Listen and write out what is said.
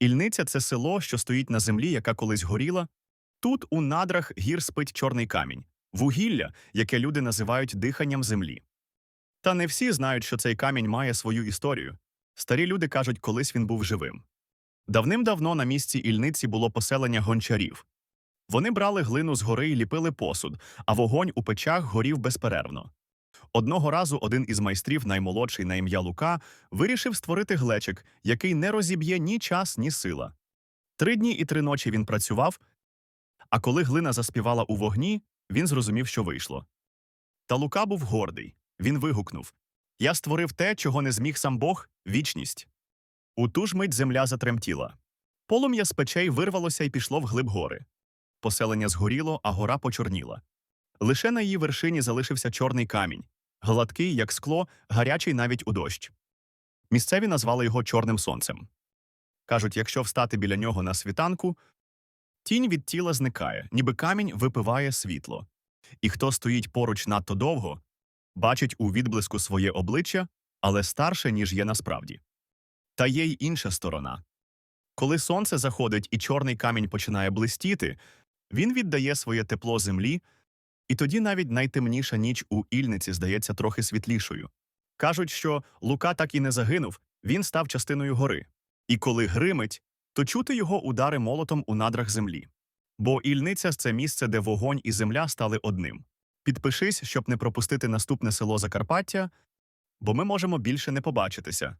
Ільниця це село, що стоїть на землі, яка колись горіла. Тут у надрах гір спить чорний камінь, вугілля, яке люди називають диханням землі. Та не всі знають, що цей камінь має свою історію. Старі люди кажуть, колись він був живим. Давним-давно на місці Ільниці було поселення гончарів. Вони брали глину з гори і ліпили посуд, а вогонь у печах горів безперервно. Одного разу один із майстрів, наймолодший на ім'я Лука, вирішив створити глечик, який не розіб'є ні час, ні сила. Три дні і три ночі він працював, а коли глина заспівала у вогні, він зрозумів, що вийшло. Та Лука був гордий. Він вигукнув Я створив те, чого не зміг сам Бог вічність. У ту ж мить земля затремтіла. Полум'я з печей вирвалося і пішло вглиб гори. Поселення згоріло, а гора почорніла. Лише на її вершині залишився чорний камінь, гладкий, як скло, гарячий навіть у дощ. Місцеві назвали його Чорним сонцем. Кажуть, якщо встати біля нього на світанку, тінь від тіла зникає, ніби камінь випиває світло. І хто стоїть поруч надто довго, бачить у відблиску своє обличчя, але старше, ніж є насправді. Та є й інша сторона. Коли сонце заходить і чорний камінь починає блистіти, він віддає своє тепло землі, і тоді навіть найтемніша ніч у Ільниці здається трохи світлішою. Кажуть, що Лука так і не загинув, він став частиною гори. І коли гримить, то чути його удари молотом у надрах землі. Бо Ільниця це місце, де вогонь і земля стали одним. Підпишись, щоб не пропустити наступне село Закарпаття, бо ми можемо більше не побачитися.